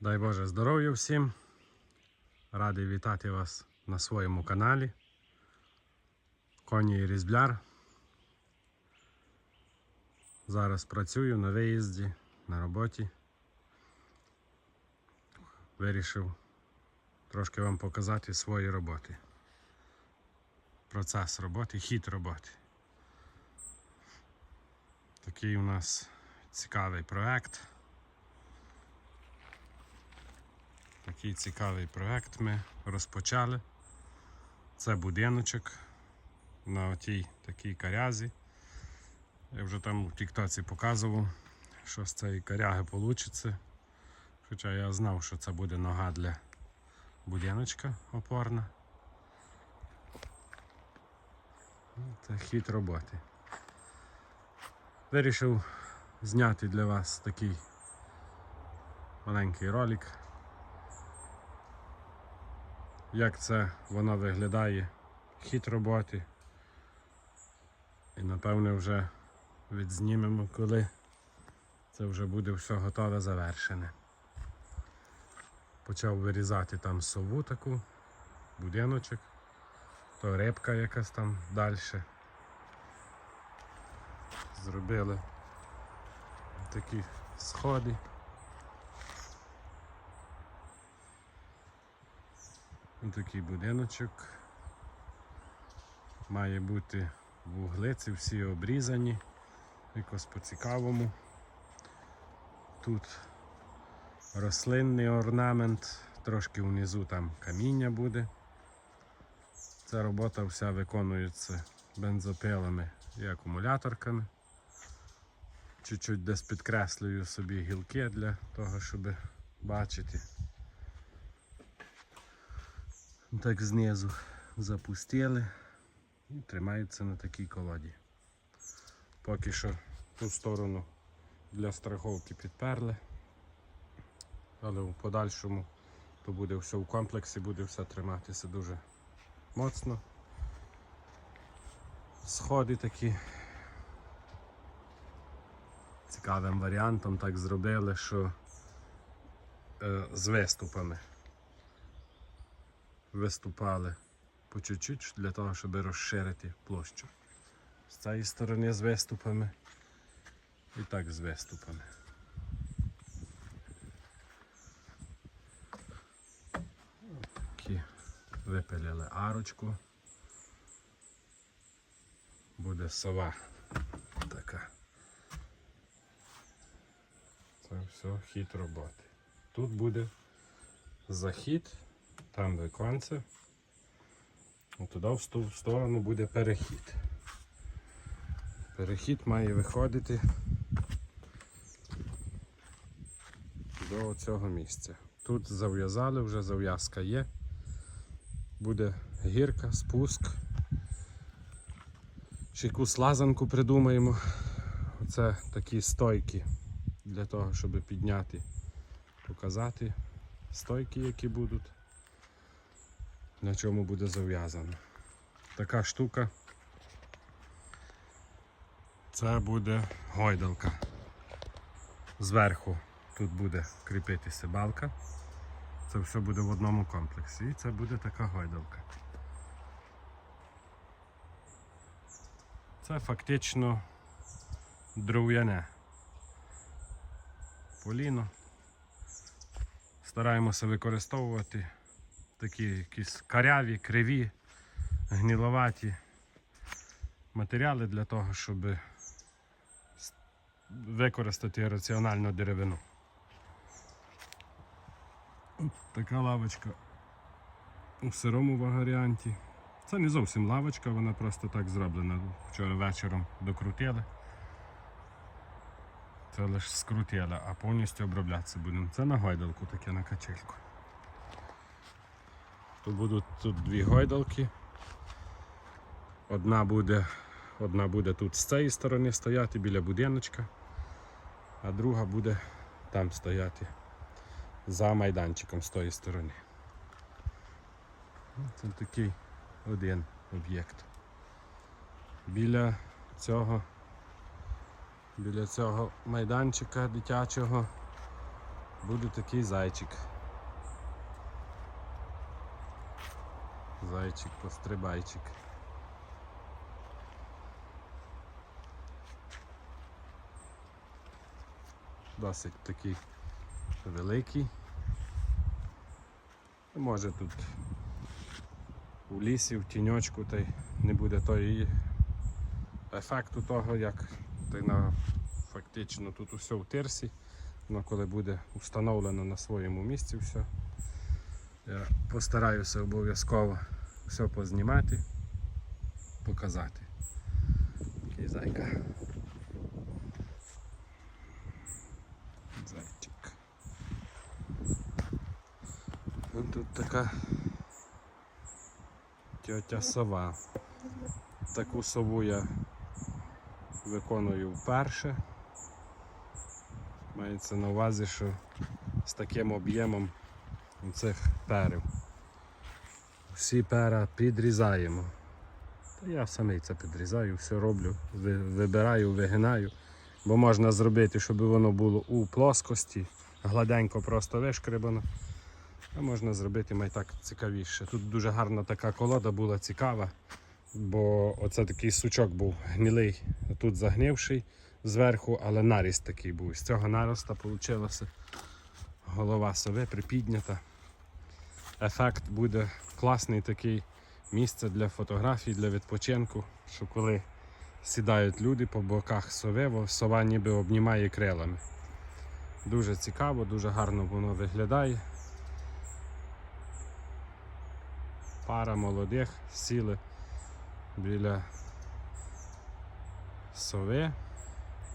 Дай Боже здоров'я всім. Радий вітати вас на своєму каналі. Коні і різбляр. Зараз працюю на виїзді, на роботі. Вирішив трошки вам показати свої роботи. Процес роботи, хід роботи. Такий у нас цікавий проект. Такий цікавий проект ми розпочали. Це будиночок на тій такій карязі. Я вже там в Тіктоці показував, що з цієї каряги вийде. Хоча я знав, що це буде нога для будиночка опорна. Ну, Це хід роботи. Вирішив зняти для вас такий маленький ролик як це воно виглядає, хід роботи. І напевне вже відзнімемо, коли це вже буде все готове завершене. Почав вирізати там сову таку, будиночок, то рибка якась там далі. Зробили такі сходи. Ось такий будиночок. Має бути вуглиці всі обрізані, якось по-цікавому. Тут рослинний орнамент, трошки внизу там каміння буде. Ця робота вся виконується бензопилами і акумуляторками. Чуть-чуть десь підкреслюю собі гілки для того, щоб бачити. Так знизу запустили і тримаються на такій колоді. Поки що ту сторону для страховки підперли, але в подальшому то буде все в комплексі, буде все триматися дуже моцно. Сходи такі цікавим варіантом так зробили, що е, з виступами виступали по чуть-чуть для того, щоб розширити площу. З цієї сторони з виступами і так з виступами. Такі випилили арочку. Буде сова така. Це все хід роботи. Тут буде захід там віконце. Туди в ту сторону буде перехід. Перехід має виходити до цього місця. Тут зав'язали, вже зав'язка є. Буде гірка, спуск. Ще якусь лазанку придумаємо. Оце такі стойки для того, щоб підняти, показати стойки, які будуть на чому буде зав'язано. Така штука. Це буде гойдалка. Зверху тут буде кріпитися балка. Це все буде в одному комплексі. І це буде така гойдалка. Це фактично дров'яне поліно. Стараємося використовувати такі якісь каряві, криві, гніловаті матеріали для того, щоб використати раціональну деревину. От така лавочка у сирому варіанті. Це не зовсім лавочка, вона просто так зроблена. Вчора вечором докрутили. Це лише скрутили, а повністю оброблятися будемо. Це на гойдалку таке на качельку. Будуть тут дві гойдалки. Одна буде, одна буде тут з цієї сторони стояти біля будиночка, а друга буде там стояти за майданчиком з тої сторони. Ну, Це такий один об'єкт. Біля цього, біля цього майданчика дитячого буде такий зайчик. Зайчик, пострибайчик. Досить такий великий. Може тут у лісі, в тіньочку, та й не буде тої ефекту того, як ти на фактично тут усе в тирсі. Воно коли буде встановлено на своєму місці все. Я постараюся обов'язково все познімати, показати. Такий зайка. Зайчик. Ось тут така тьотя сова. Таку сову я виконую вперше. Мається на увазі, що з таким об'ємом цих перів. Всі пера підрізаємо. Та я самий це підрізаю, все роблю, вибираю, вигинаю, бо можна зробити, щоб воно було у плоскості, гладенько просто вишкребано. А можна зробити май так цікавіше. Тут дуже гарна така колода була цікава, бо оце такий сучок був гнилий, тут загнивший зверху, але наріст такий був. З цього нароста вийшла голова сови припіднята. Ефект буде класний такий місце для фотографій, для відпочинку, що коли сідають люди по боках сови, сова ніби обнімає крилами. Дуже цікаво, дуже гарно воно виглядає. Пара молодих сіли біля сови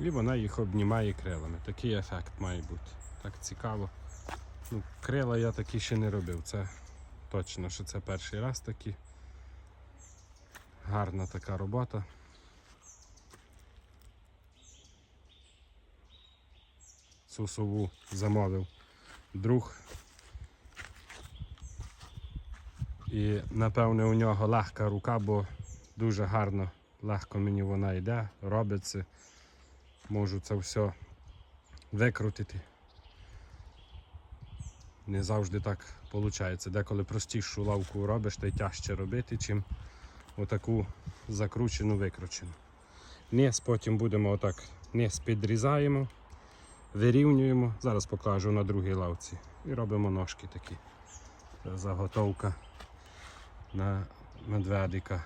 і вона їх обнімає крилами. Такий ефект має бути. Так цікаво. Ну, крила я такі ще не робив. Це точно, що це перший раз такі. Гарна така робота. Цю сову замовив друг. І напевне у нього легка рука, бо дуже гарно, легко мені вона йде, робиться. Можу це все викрутити. Не завжди так виходить. Деколи простішу лавку робиш, та й тяжче робити, чим отаку закручену, викручену. Низ потім будемо отак низ підрізаємо, вирівнюємо. Зараз покажу на другій лавці. І робимо ножки такі. Заготовка на медведика.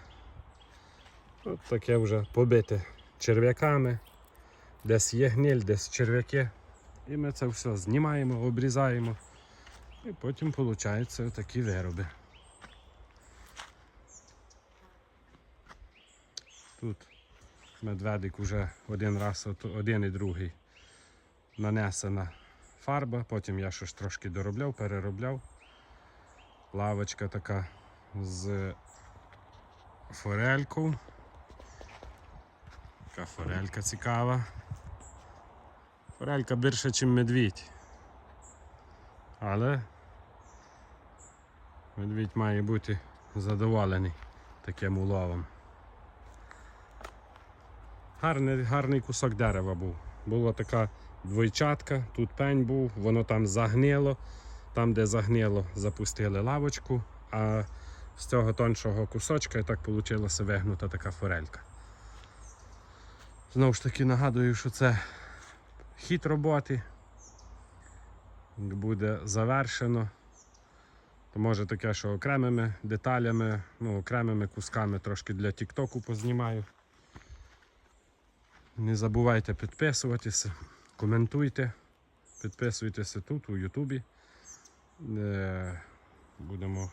От таке вже побите черв'яками. Десь є гниль, десь черв'яки. І ми це все знімаємо, обрізаємо. І потім виходять такі вироби. Тут медведик вже один раз, один і другий нанесена фарба, потім я щось трошки доробляв, переробляв. Лавочка така з форелькою. Така форелька цікава. Форелька більше, ніж медвідь. Але медвідь має бути задоволений таким уловом. Гарний, гарний кусок дерева був. Була така двойчатка, тут пень був, воно там загнило. Там, де загнило, запустили лавочку, а з цього тоншого кусочка і так вийшла вигнута така форелька. Знову ж таки нагадую, що це хід роботи. Буде завершено. То може таке, що окремими деталями, ну, окремими кусками трошки для Тіктоку познімаю. Не забувайте підписуватися, коментуйте, підписуйтеся тут, у Ютубі. Е, Будемо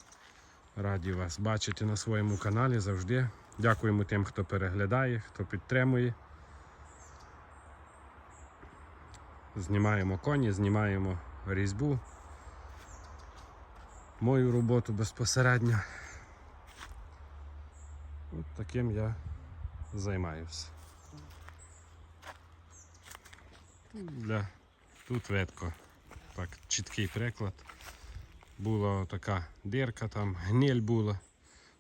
раді вас бачити на своєму каналі завжди. Дякуємо тим, хто переглядає, хто підтримує. Знімаємо коні, знімаємо різьбу. Мою роботу безпосередньо. От таким я займаюся. Для... Тут видко. Так, чіткий приклад. Була така дирка, там гниль була.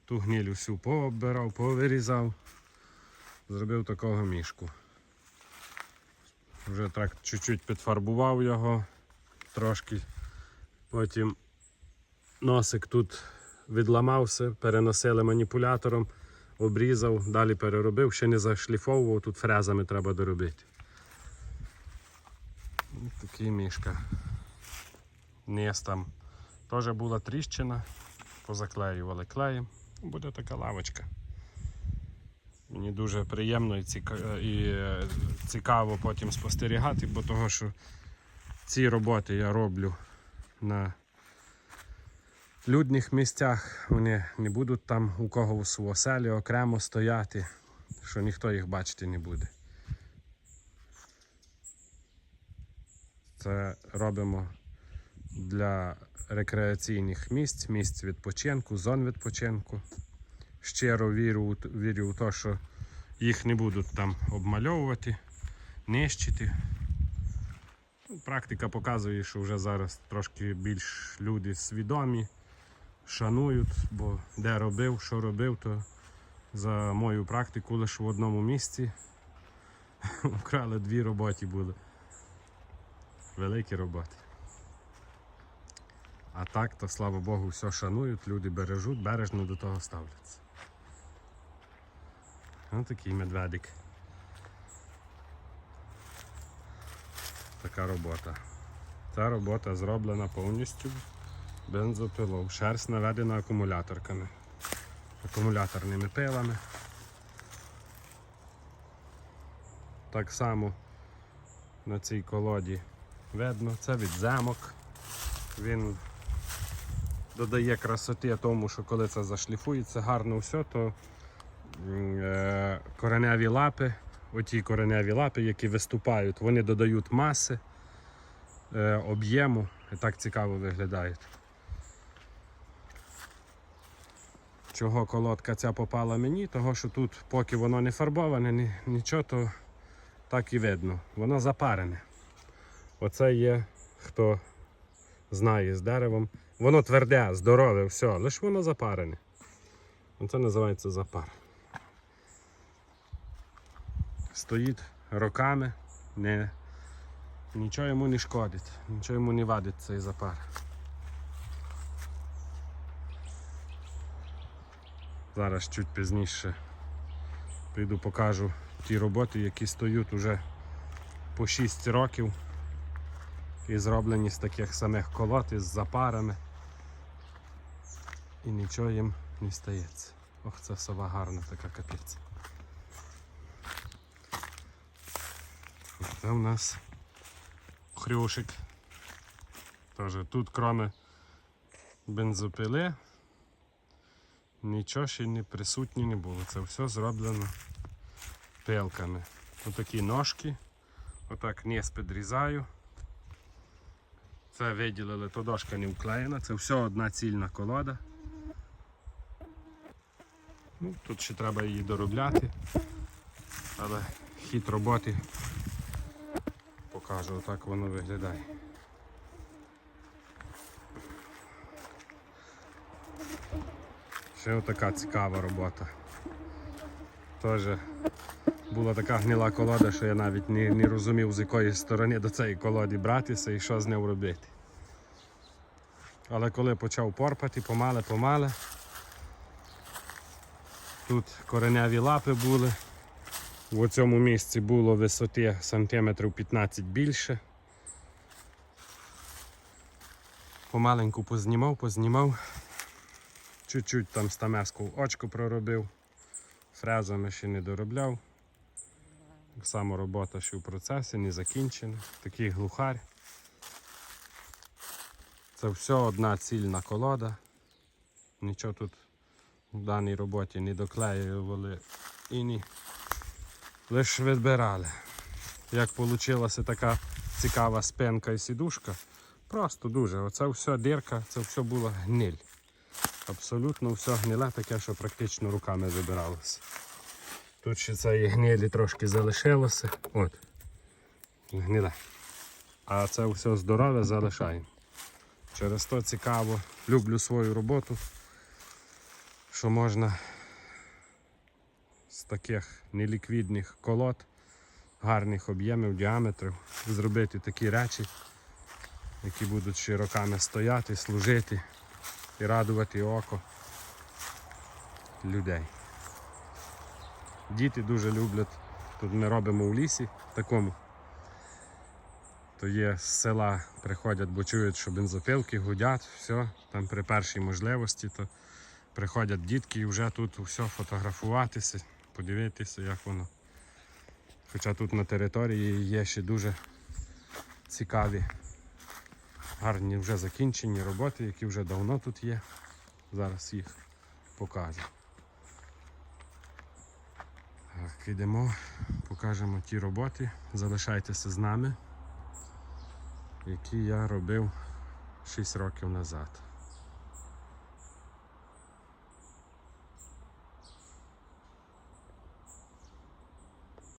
Ту гниль всю пооббирав, повирізав. Зробив такого мішку. Вже так чуть-чуть підфарбував його, трошки. Потім носик тут відламався, переносили маніпулятором, обрізав, далі переробив, ще не зашліфовував, тут фрезами треба доробити. Такий мішка. Низ там теж була тріщина, позаклеювали клеєм. Буде така лавочка. Мені дуже приємно і е, цікаво потім спостерігати, бо того, що ці роботи я роблю на людних місцях. Вони не будуть там у кого в оселі окремо стояти, що ніхто їх бачити не буде. Це робимо для рекреаційних місць, місць відпочинку, зон відпочинку. Щиро вірю, у вірю у те, що їх не будуть там обмальовувати, нищити. Ну, Практика показує, що вже зараз трошки більш люди свідомі, шанують, бо де робив, що робив, то за мою практику лише в одному місці вкрали дві роботи були. Великі роботи. А так, то слава Богу, все шанують, люди бережуть, бережно до того ставляться. Ось такий медведик. Така робота. Ця робота зроблена повністю бензопилом. Шерсть наведена акумуляторками, акумуляторними пилами. Так само на цій колоді видно, це від замок. Він додає красоти тому, що коли це зашліфується гарно все, то е, кореневі лапи, оті кореневі лапи, які виступають, вони додають маси, е, об'єму і так цікаво виглядають. Чого колодка ця попала мені? Того, що тут, поки воно не фарбоване, ні, нічого, то так і видно. Воно запарене. Оце є, хто знає з деревом. Воно тверде, здорове, все, лише воно запарене. Це називається запар. Стоїть роками, не, нічого йому не шкодить, нічого йому не вадить цей запар. Зараз чуть пізніше прийду покажу ті роботи, які стоять уже по 6 років і зроблені з таких самих колод із запарами. І нічого їм не стається. Ох, це сова гарна така капець. Це у нас хрюшик. Тоже тут, кроме бензопили, нічого ще не присутнє не було. Це все зроблено пилками. Отакі ножки. Отак низ підрізаю. Це виділили, то дошка не вклеєна, це все одна цільна колода. Ну, тут ще треба її доробляти, але хід роботи покажу, отак воно виглядає. Ще отака цікава робота. Теж була така гнила колода, що я навіть не, не розумів, з якої сторони до цієї колоди братися і що з нею робити. Але коли почав порпати, помале-помале, тут кореневі лапи були. В цьому місці було висоти сантиметрів 15 більше. Помаленьку познімав, познімав. Чуть-чуть там стамеску очко проробив. Фрезами ще не доробляв. Так само робота ще в процесі, не закінчена. Такий глухарь. Це все одна цільна колода. Нічого тут в даній роботі не доклеювали і ні. Лише відбирали. Як вийшла така цікава спинка і сідушка. Просто дуже. Оце все дирка, це все було гниль. Абсолютно все гниле, таке, що практично руками вибиралося. Тут ще цієї гнилі трошки залишилося. От. Гниле. А це все здорове залишаємо. Через то цікаво. Люблю свою роботу, що можна з таких неліквідних колод, гарних об'ємів, діаметрів, зробити такі речі, які будуть ще роками стояти, служити і радувати око людей. Діти дуже люблять. Тут ми робимо у лісі такому. То є з села приходять, бо чують, що бензопилки гудять, все, там при першій можливості, то приходять дітки і вже тут все фотографуватися, подивитися, як воно. Хоча тут на території є ще дуже цікаві, гарні вже закінчені роботи, які вже давно тут є. Зараз їх покажу. Так, йдемо, покажемо ті роботи. Залишайтеся з нами, які я робив 6 років назад.